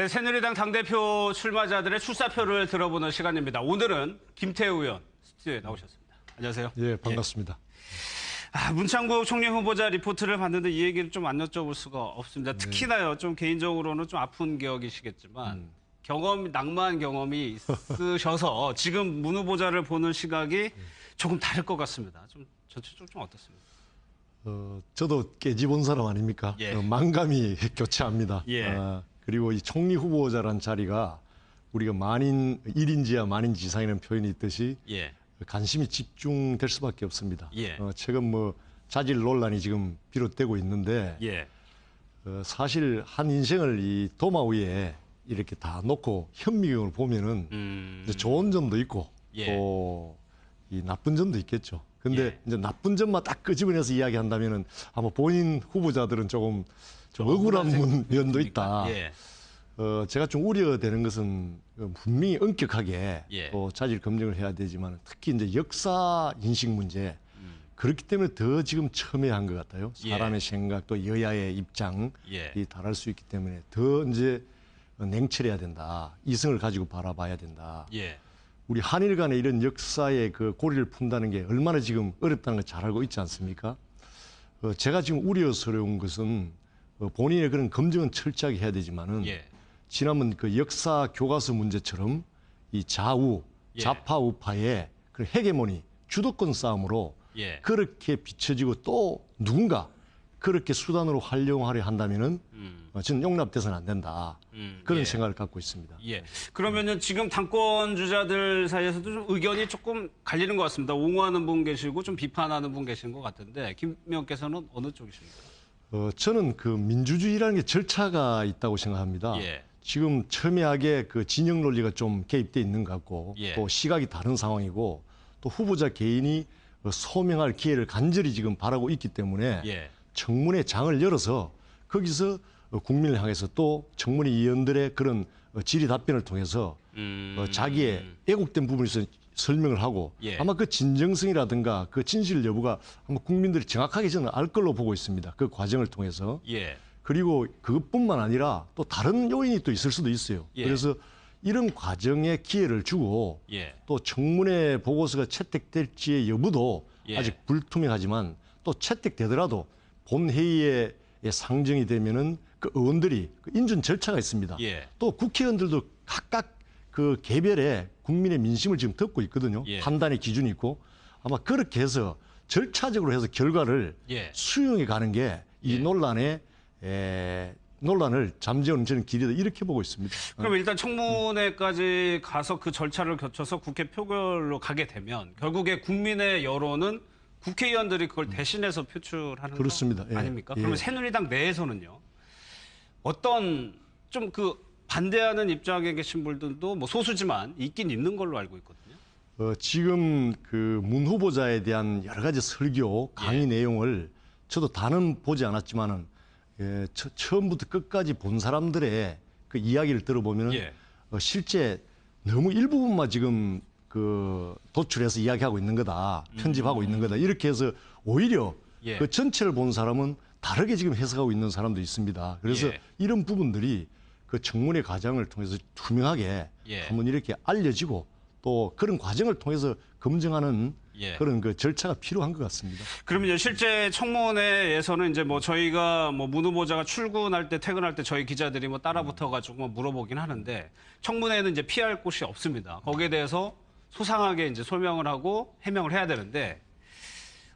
네, 새누리당 당대표 출마자들의 출사표를 들어보는 시간입니다. 오늘은 김태우 의원 스튜디오에 나오셨습니다. 안녕하세요. 예, 반갑습니다. 아, 문창국 총리 후보자 리포트를 봤는데 이 얘기를 좀 안 여쭤볼 수가 네. 없습니다. 특히나요, 좀 개인적으로는 좀 아픈 기억이시겠지만 음. 경험, 낭만 경험이 있으셔서 지금 문 후보자를 보는 시각이 조금 다를 것 같습니다. 좀 전체적으로 좀 어떻습니까? 어, 저도 깨집은 사람 아닙니까? 예. 어, 만감이 교차합니다. 예. 어, 그리고 이 총리 후보자란 자리가 우리가 만인 일인지야 만인지 상이라는 표현이 있듯이 예, 관심이 집중될 수밖에 없습니다. 예. 어, 최근 뭐 자질 논란이 지금 비롯되고 있는데 예, 어, 사실 한 인생을 이 도마 위에 이렇게 다 놓고 현미경을 보면은 음, 이제 좋은 점도 있고 예. 또이 나쁜 점도 있겠죠. 근데 예. 이제 나쁜 점만 딱 끄집어내서 이야기한다면은 아마 본인 후보자들은 조금 좀 억울한 면도 있다. 예, 어, 제가 좀 우려되는 것은 어, 분명히 엄격하게 예. 또 자질 검증을 해야 되지만 특히 이제 역사 인식 문제 음. 그렇기 때문에 더 지금 첨예한 것 같아요. 예. 사람의 생각 또 여야의 입장이 예. 다를 수 있기 때문에 더 이제 냉철해야 된다. 이성을 가지고 바라봐야 된다. 예, 우리 한일 간의 이런 역사의 그 고리를 푼다는 게 얼마나 지금 어렵다는 걸 잘 알고 있지 않습니까? 어, 제가 지금 우려스러운 것은 어, 본인의 그런 검증은 철저하게 해야 되지만은 예, 지난번 그 역사 교과서 문제처럼 이 좌우 예. 좌파 우파의 그 헤게모니 주도권 싸움으로 예. 그렇게 비춰지고 또 누군가 그렇게 수단으로 활용하려 한다면은 음, 어, 저는 용납돼서는 안 된다 음, 그런 예. 생각을 갖고 있습니다. 예. 그러면은 지금 당권 주자들 사이에서도 좀 의견이 조금 갈리는 것 같습니다. 옹호하는 분 계시고 좀 비판하는 분 계신 것 같은데 김 의원께서는 어느 쪽이십니까? 어, 저는 그 민주주의라는 게 절차가 있다고 생각합니다. 예. 지금 첨예하게 그 진영 논리가 좀 개입돼 있는 것 같고 예. 또 시각이 다른 상황이고 또 후보자 개인이 어, 소명할 기회를 간절히 지금 바라고 있기 때문에 예. 청문회 장을 열어서 거기서 어, 국민을 향해서 또 청문회 위원들의 그런 어, 질의 답변을 통해서 음, 어, 자기의 애국된 부분에 서 설명을 하고 예. 아마 그 진정성이라든가 그 진실 여부가 아마 국민들이 정확하게 저는 알 걸로 보고 있습니다. 그 과정을 통해서. 예. 그리고 그것뿐만 아니라 또 다른 요인이 또 있을 수도 있어요. 예. 그래서 이런 과정에 기회를 주고 예. 또 청문회 보고서가 채택될지의 여부도 예. 아직 불투명하지만 또 채택되더라도 본회의에 상정이 되면은 그 의원들이 그 인준 절차가 있습니다. 예. 또 국회의원들도 각각 그 개별의 국민의 민심을 지금 듣고 있거든요. 예. 판단의 기준이 있고 아마 그렇게 해서 절차적으로 해서 결과를 예. 수용해 가는 게이 예. 논란의 에, 논란을 잠재우는 저는 길이다 이렇게 보고 있습니다. 그럼 일단 청문회까지 가서 그 절차를 거쳐서 국회 표결로 가게 되면 결국에 국민의 여론은 국회의원들이 그걸 대신해서 표출하는 그렇습니다. 거 예. 아닙니까? 예. 그러면 새누리당 내에서는요. 어떤 좀 그 반대하는 입장에 계신 분들도 뭐 소수지만 있긴 있는 걸로 알고 있거든요. 어, 지금 그 문 후보자에 대한 여러 가지 설교 강의 예. 내용을 저도 다는 보지 않았지만은 예, 처, 처음부터 끝까지 본 사람들의 그 이야기를 들어보면은 예. 어, 실제 너무 일부분만 지금 그 도출해서 이야기하고 있는 거다 편집하고 있는 거다 이렇게 해서 오히려 음. 예. 그 전체를 본 사람은 다르게 지금 해석하고 있는 사람도 있습니다. 그래서 예. 이런 부분들이 그 청문회 과정을 통해서 투명하게 예. 한번 이렇게 알려지고 또 그런 과정을 통해서 검증하는 예. 그런 그 절차가 필요한 것 같습니다. 그러면 실제 청문회에서는 이제 뭐 저희가 뭐 문 후보자가 출근할 때 퇴근할 때 저희 기자들이 뭐 따라 붙어 가지고 뭐 물어보긴 하는데 청문회는 이제 피할 곳이 없습니다. 거기에 대해서 소상하게 이제 설명을 하고 해명을 해야 되는데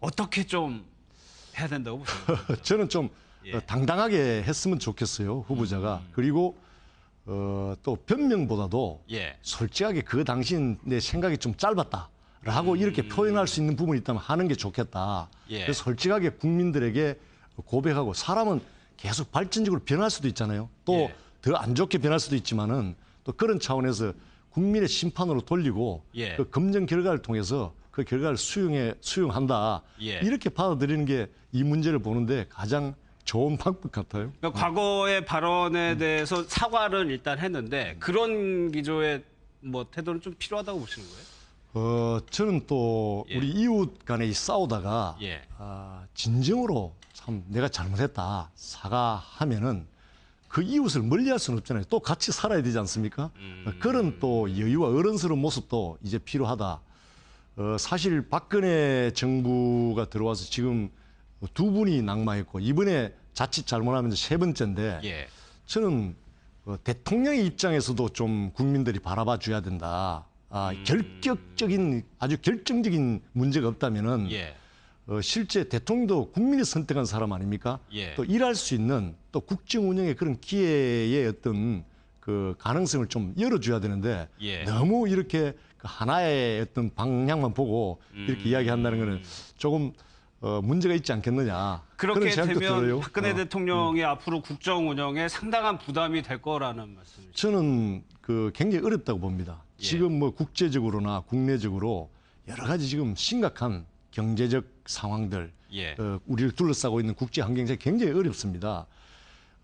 어떻게 좀 해야 된다고 보십니까? 저는 좀 예. 어, 당당하게 했으면 좋겠어요 후보자가 그리고 어, 또 변명보다도 예. 솔직하게 그 당신 내 생각이 좀 짧았다 라고 이렇게 표현할 수 있는 부분이 있다면 하는 게 좋겠다. 음. 예. 그래서 솔직하게 국민들에게 고백하고 사람은 계속 발전적으로 변할 수도 있잖아요. 또 더안 예. 좋게 변할 수도 있지만은 또 그런 차원에서 국민의 심판으로 돌리고 예. 그 검증 결과를 통해서 그 결과를 수용해 수용한다. 예. 이렇게 받아들이는 게 이 문제를 보는데 가장 좋은 방법 같아요. 그러니까 과거의 발언에 대해서 사과를 일단 했는데 그런 기조의 뭐 태도는 좀 필요하다고 보시는 거예요? 어, 저는 또 예. 우리 이웃 간에 이 싸우다가 예. 아, 진정으로 참 내가 잘못했다 사과하면은 그 이웃을 멀리할 수는 없잖아요. 또 같이 살아야 되지 않습니까? 그런 또 여유와 어른스러운 모습도 이제 필요하다. 어, 사실 박근혜 정부가 들어와서 지금 두 분이 낙마했고 이번에 자칫 잘못하면 세 번째인데 예. 저는 어, 대통령의 입장에서도 좀 국민들이 바라봐 줘야 된다. 아, 음. 결격적인 아주 결정적인 문제가 없다면은 예. 어, 실제 대통령도 국민이 선택한 사람 아닙니까? 예. 또 일할 수 있는 또 국정 운영의 그런 기회의 어떤 그 가능성을 좀 열어줘야 되는데 예. 너무 이렇게 그 하나의 어떤 방향만 보고 이렇게 음. 이야기한다는 거는 조금 어, 문제가 있지 않겠느냐 그렇게 되면 들어요. 박근혜 어. 대통령이 앞으로 국정 운영에 상당한 부담이 될 거라는 말씀이죠. 저는 그 굉장히 어렵다고 봅니다. 예. 지금 뭐 국제적으로나 국내적으로 여러 가지 지금 심각한 경제적 상황들, 예. 어, 우리를 둘러싸고 있는 국제 환경이 굉장히 어렵습니다.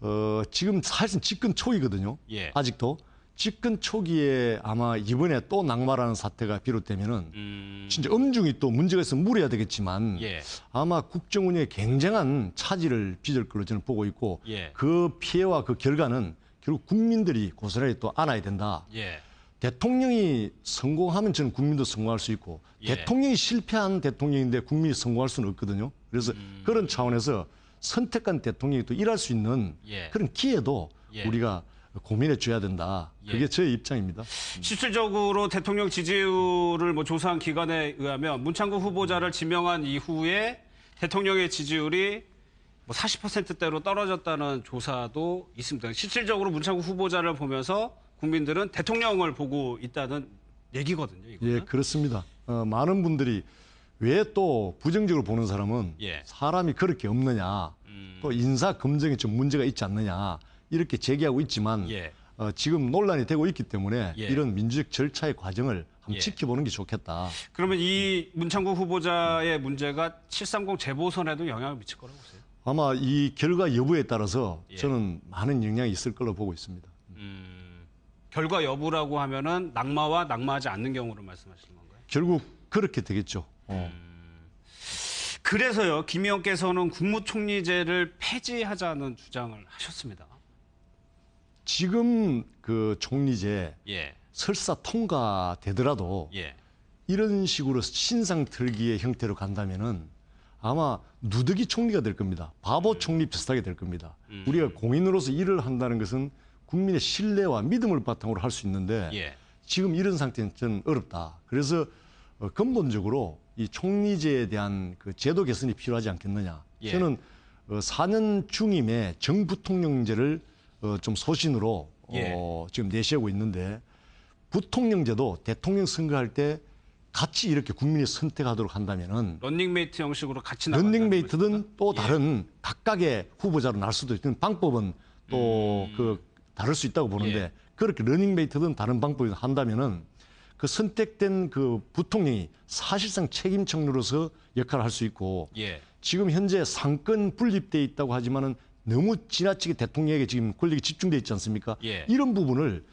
어, 지금 사실은 집권 초기거든요. 예. 아직도 집권 초기에 아마 이번에 또 낙마라는 사태가 비롯되면은 음, 진짜 엄중히 또 문제가 있으면 물어야 되겠지만 예. 아마 국정 운영에 굉장한 차질을 빚을 걸로 저는 보고 있고 예. 그 피해와 그 결과는 결국 국민들이 고스란히 또 안아야 된다. 예. 대통령이 성공하면 저는 국민도 성공할 수 있고 예. 대통령이 실패한 대통령인데 국민이 성공할 수는 없거든요. 그래서 음. 그런 차원에서 선택한 대통령이 또 일할 수 있는 예. 그런 기회도 예. 우리가 고민해 줘야 된다. 그게 예. 저의 입장입니다. 실질적으로 대통령 지지율을 뭐 조사한 기관에 의하면 문창구 후보자를 지명한 이후에 대통령의 지지율이 뭐 40%대로 떨어졌다는 조사도 있습니다. 실질적으로 문창구 후보자를 보면서 국민들은 대통령을 보고 있다는 얘기거든요. 이거는. 예, 그렇습니다. 어, 많은 분들이 왜 또 부정적으로 보는 사람은 예. 사람이 그렇게 없느냐, 음. 또 인사 검증에 좀 문제가 있지 않느냐 이렇게 제기하고 있지만 예. 어, 지금 논란이 되고 있기 때문에 예. 이런 민주적 절차의 과정을 한번 예. 지켜보는 게 좋겠다. 그러면 이 문창구 후보자의 문제가 730 재보선에도 영향을 미칠 거라고 보세요? 아마 이 결과 여부에 따라서 예. 저는 많은 영향이 있을 걸로 보고 있습니다. 음, 결과 여부라고 하면은 낙마와 낙마하지 않는 경우를 말씀하시는 건가요? 결국 그렇게 되겠죠. 어. 그래서요, 김 의원께서는 국무총리제를 폐지하자는 주장을 하셨습니다. 지금 그 총리제 예, 설사 통과되더라도 예, 이런 식으로 신상 틀기의 형태로 간다면은 아마 누더기 총리가 될 겁니다. 바보 총리 비슷하게 될 겁니다. 음. 우리가 공인으로서 일을 한다는 것은 국민의 신뢰와 믿음을 바탕으로 할 수 있는데 예, 지금 이런 상태는 좀 어렵다. 그래서 어, 근본적으로 이 총리제에 대한 그 제도 개선이 필요하지 않겠느냐. 예. 저는 어, 4년 중임의 정부통령제를 어, 좀 소신으로 예. 어, 지금 내세우고 있는데 부통령제도 대통령 선거할 때 같이 이렇게 국민이 선택하도록 한다면은 런닝메이트 형식으로 같이 나간다는 런닝메이트든. 또 예. 다른 각각의 후보자로 날 수도 있는 방법은 또 그 다를 수 있다고 보는데 음. 예. 그렇게 런닝메이트든 다른 방법을 한다면은 그 선택된 그 부통령이 사실상 책임 청로로서 역할을 할 수 있고 예, 지금 현재 상권 분립돼 있다고 하지만은 너무 지나치게 대통령에게 지금 권력이 집중돼 있지 않습니까? 예. 이런 부분을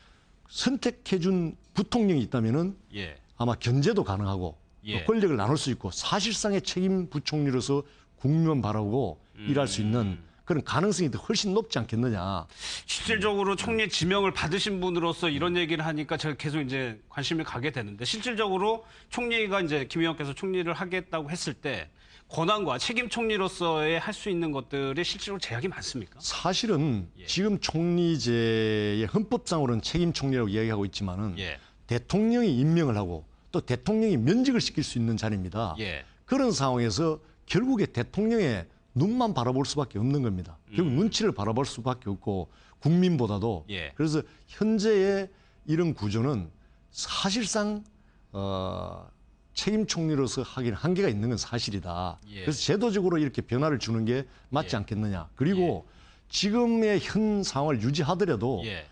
선택해준 부통령이 있다면은 예, 아마 견제도 가능하고 예. 또 권력을 나눌 수 있고 사실상의 책임 부총리로서 국민만 바라고 음. 일할 수 있는 그런 가능성이 더 훨씬 높지 않겠느냐. 실질적으로 총리 지명을 받으신 분으로서 이런 얘기를 하니까 제가 계속 이제 관심이 가게 되는데 실질적으로 총리가 이제 김 의원께서 총리를 하겠다고 했을 때 권한과 책임 총리로서의 할 수 있는 것들이 실제로 제약이 많습니까? 사실은 예. 지금 총리제의 헌법상으로는 책임 총리라고 이야기하고 있지만은 예, 대통령이 임명을 하고 또 대통령이 면직을 시킬 수 있는 자리입니다. 예, 그런 상황에서 결국에 대통령의 눈만 바라볼 수밖에 없는 겁니다. 결국 눈치를 바라볼 수밖에 없고 국민보다도 음. 예. 그래서 현재의 이런 구조는 사실상 어, 책임 총리로서 하기는 한계가 있는 건 사실이다. 예. 그래서 제도적으로 이렇게 변화를 주는 게 맞지 않겠느냐. 그리고 지금의 현 상황을 유지하더라도 예,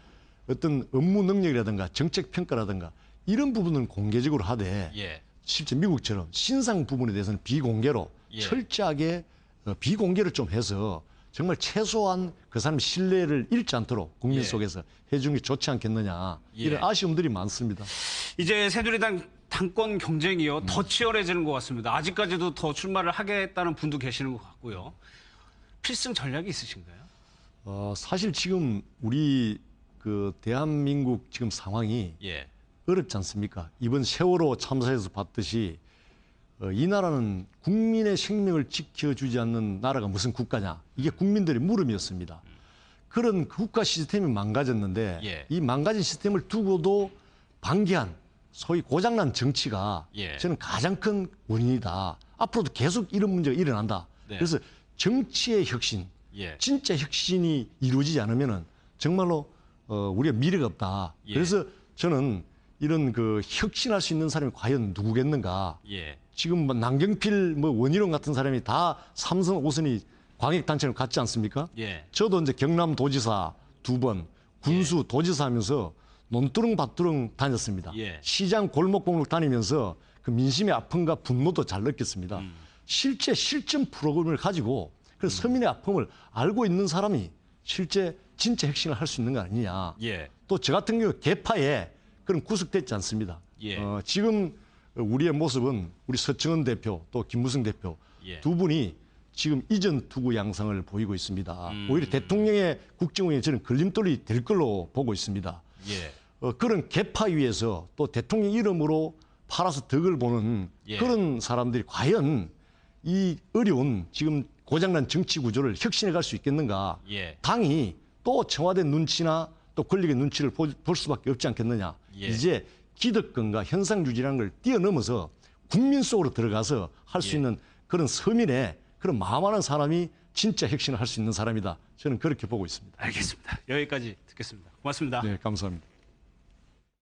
어떤 업무 능력이라든가 정책 평가라든가 이런 부분은 공개적으로 하되 예, 실제 미국처럼 신상 부분에 대해서는 비공개로 예. 철저하게 어, 비공개를 좀 해서 정말 최소한 그 사람 신뢰를 잃지 않도록 국민 예. 속에서 해주는 게 좋지 않겠느냐 예. 이런 아쉬움들이 많습니다. 이제 새누리당 당권 경쟁이요 더 치열해지는 것 같습니다. 아직까지도 더 출마를 하겠다는 분도 계시는 것 같고요. 필승 전략이 있으신가요? 어, 사실 지금 우리 그 대한민국 지금 상황이 예. 어렵지 않습니까? 이번 세월호 참사에서 봤듯이 어, 이 나라는 국민의 생명을 지켜주지 않는 나라가 무슨 국가냐? 이게 국민들의 물음이었습니다. 그런 국가 시스템이 망가졌는데 예. 이 망가진 시스템을 두고도 방기한 소위 고장난 정치가 예. 저는 가장 큰 원인이다. 앞으로도 계속 이런 문제가 일어난다. 네. 그래서 정치의 혁신, 예. 진짜 혁신이 이루어지지 않으면은 정말로 어, 우리가 미래가 없다. 예. 그래서 저는 이런 그 혁신할 수 있는 사람이 과연 누구겠는가? 예. 지금 뭐 남경필 뭐 원희룡 같은 사람이 다 삼성 오선이 광역 단체를 갔지 않습니까? 예. 저도 이제 경남 도지사 두 번, 군수 도지사 하면서 논두렁 밭두렁 다녔습니다. 예. 시장 골목골목 다니면서 그 민심의 아픔과 분노도 잘 느꼈습니다. 음. 실제 실전 프로그램을 가지고 그 서민의 아픔을 알고 있는 사람이 실제 진짜 혁신을 할 수 있는 거 아니냐. 예. 또저 같은 경우 개파에 그런 구속됐지 않습니다. 예. 어, 지금 우리의 모습은 우리 서청원 대표 또 김무성 대표 예. 두 분이 지금 이전 투구 양상을 보이고 있습니다. 음. 오히려 대통령의 국정운에 저는 걸림돌이 될 걸로 보고 있습니다. 예. 어, 그런 개파 위에서 또 대통령 이름으로 팔아서 덕을 보는 예. 그런 사람들이 과연 이 어려운 지금 고장난 정치 구조를 혁신해 갈 수 있겠는가? 예. 당이 또 청와대 눈치나 또 권력의 눈치를 보- 볼 수밖에 없지 않겠느냐. 예. 이제 기득권과 현상 유지라는 걸 뛰어넘어서 국민 속으로 들어가서 할수 예. 있는 그런 서민의 그런 마음 하는 사람이 진짜 혁신을 할 수 있는 사람이다. 저는 그렇게 보고 있습니다. 알겠습니다. 여기까지 듣겠습니다. 고맙습니다. 네, 감사합니다.